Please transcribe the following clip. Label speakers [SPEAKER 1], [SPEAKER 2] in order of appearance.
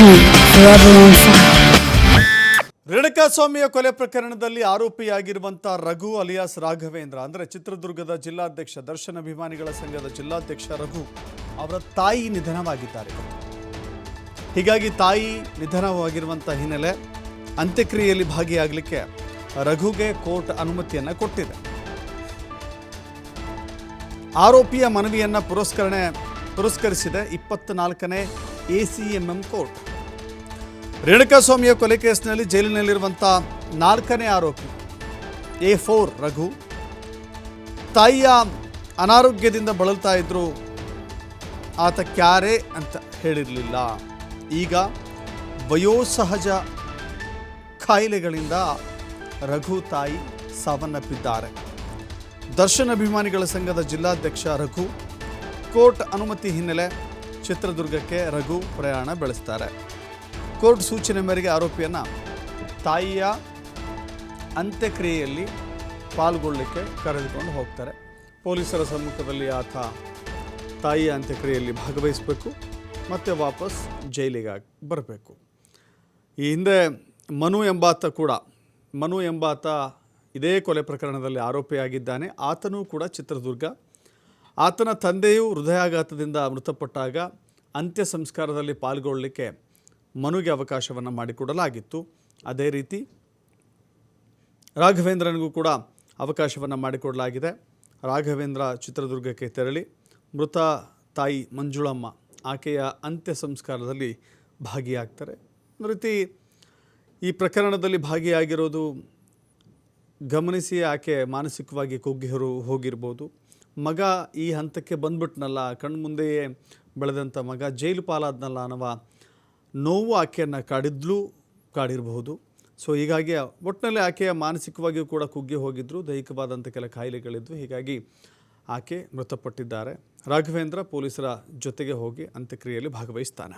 [SPEAKER 1] me
[SPEAKER 2] ಸ್ವಾಮಿಯ ಕೊಲೆ ಪ್ರಕರಣದಲ್ಲಿ ಆರೋಪಿಯಾಗಿರುವಂಥ ರಘು ಅಲಿಯಾಸ್ ರಾಘವೇಂದ್ರ, ಅಂದರೆ ಚಿತ್ರದುರ್ಗದ ಜಿಲ್ಲಾಧ್ಯಕ್ಷ, ದರ್ಶನ ಅಭಿಮಾನಿಗಳ ಸಂಘದ ಜಿಲ್ಲಾಧ್ಯಕ್ಷ ರಘು ಅವರ ತಾಯಿ ನಿಧನವಾಗಿದ್ದಾರೆ. ಹೀಗಾಗಿ ತಾಯಿ ನಿಧನವಾಗಿರುವಂಥ ಹಿನ್ನೆಲೆ ಅಂತ್ಯಕ್ರಿಯೆಯಲ್ಲಿ ಭಾಗಿಯಾಗಲಿಕ್ಕೆ ರಘುಗೆ ಕೋರ್ಟ್ ಅನುಮತಿಯನ್ನು ಕೊಟ್ಟಿದೆ. ಆರೋಪಿಯ ಮನವಿಯನ್ನು ಪುರಸ್ಕರಣೆ, ಪುರಸ್ಕರಿಸಿದೆ ಇಪ್ಪತ್ನಾಲ್ಕನೇ A C M M court. ರೇಣುಕಾಸ್ವಾಮಿಯ ಕೊಲೆ ಕೇಸ್ನಲ್ಲಿ ಜೈಲಿನಲ್ಲಿರುವಂಥ ನಾಲ್ಕನೇ ಆರೋಪಿ, ಎ ಫೋರ್ ರಘು, ತಾಯಿಯ ಅನಾರೋಗ್ಯದಿಂದ ಬಳಲ್ತಾ ಇದ್ರು, ಆತ ಕ್ಯಾರೆ ಅಂತ ಹೇಳಿರಲಿಲ್ಲ. ಈಗ ವಯೋಸಹಜ ಕಾಯಿಲೆಗಳಿಂದ ರಘು ತಾಯಿ ಸಾವನ್ನಪ್ಪಿದ್ದಾರೆ. ದರ್ಶನ್ ಅಭಿಮಾನಿಗಳ ಸಂಘದ ಜಿಲ್ಲಾಧ್ಯಕ್ಷ ರಘು, ಕೋರ್ಟ್ ಅನುಮತಿ ಹಿನ್ನೆಲೆ ಚಿತ್ರದುರ್ಗಕ್ಕೆ ರಘು ಪ್ರಯಾಣ ಬೆಳೆಸ್ತಾರೆ. ಕೋರ್ಟ್ ಸೂಚನೆ ಮೇರೆಗೆ ಆರೋಪಿಯನ್ನು ತಾಯಿಯ ಅಂತ್ಯಕ್ರಿಯೆಯಲ್ಲಿ ಪಾಲ್ಗೊಳ್ಳಲಿಕ್ಕೆ ಕರೆದುಕೊಂಡು ಹೋಗ್ತಾರೆ. ಪೊಲೀಸರ ಸಮ್ಮುಖದಲ್ಲಿ ಆತ ತಾಯಿಯ ಅಂತ್ಯಕ್ರಿಯೆಯಲ್ಲಿ ಭಾಗವಹಿಸಬೇಕು, ಮತ್ತು ವಾಪಸ್ ಜೈಲಿಗೆ ಬರಬೇಕು. ಈ ಹಿಂದೆ ಮನು ಎಂಬಾತ ಕೂಡ, ಮನು ಎಂಬಾತ ಇದೇ ಕೊಲೆ ಪ್ರಕರಣದಲ್ಲಿ ಆರೋಪಿಯಾಗಿದ್ದಾನೆ. ಆತನೂ ಕೂಡ ಚಿತ್ರದುರ್ಗ ಆತನ ತಂದೆಯು ಹೃದಯಾಘಾತದಿಂದ ಮೃತಪಟ್ಟಾಗ ಅಂತ್ಯ ಸಂಸ್ಕಾರದಲ್ಲಿ ಪಾಲ್ಗೊಳ್ಳಲಿಕ್ಕೆ ಮನುಗೆ ಅವಕಾಶವನ್ನು ಮಾಡಿಕೊಡಲಾಗಿತ್ತು. ಅದೇ ರೀತಿ ರಾಘವೇಂದ್ರನಿಗೂ ಕೂಡ ಅವಕಾಶವನ್ನು ಮಾಡಿಕೊಡಲಾಗಿದೆ. ರಾಘವೇಂದ್ರ ಚಿತ್ರದುರ್ಗಕ್ಕೆ ತೆರಳಿ ಮೃತ ತಾಯಿ ಮಂಜುಳಮ್ಮ ಆಕೆಯ ಅಂತ್ಯ ಸಂಸ್ಕಾರದಲ್ಲಿ ಭಾಗಿಯಾಗ್ತಾರೆ. ಒಂದು ರೀತಿ ಈ ಪ್ರಕರಣದಲ್ಲಿ ಭಾಗಿಯಾಗಿರೋದು ಗಮನಿಸಿ ಆಕೆ ಮಾನಸಿಕವಾಗಿ ಕುಗ್ಗಿ ಹೊರು ಹೋಗಿರ್ಬೋದು ಮಗ ಈ ಹಂತಕ್ಕೆ ಬಂದ್ಬಿಟ್ನಲ್ಲ, ಕಣ್ಮುಂದೆಯೇ ಬೆಳೆದಂಥ ಮಗ ಜೈಲು ಪಾಲಾದ್ನಲ್ಲ ಅನ್ನುವ ನೋವು ಆಕೆಯನ್ನು ಕಾಡಿದ್ಲೂ ಕಾಡಿರಬಹುದು. ಸೊ ಹೀಗಾಗಿ ಒಟ್ಟಿನಲ್ಲಿ ಆಕೆಯ ಮಾನಸಿಕವಾಗಿಯೂ ಕೂಡ ಕುಗ್ಗಿ ಹೋಗಿದ್ದರು ದೈಹಿಕವಾದಂಥ ಕೆಲ ಕಾಯಿಲೆಗಳಿದ್ವು ಹೀಗಾಗಿ ಆಕೆ ಮೃತಪಟ್ಟಿದ್ದಾರೆ. ರಾಘವೇಂದ್ರ ಪೊಲೀಸರ ಜೊತೆಗೆ ಹೋಗಿ ಅಂತ್ಯಕ್ರಿಯೆಯಲ್ಲಿ ಭಾಗವಹಿಸ್ತಾನೆ.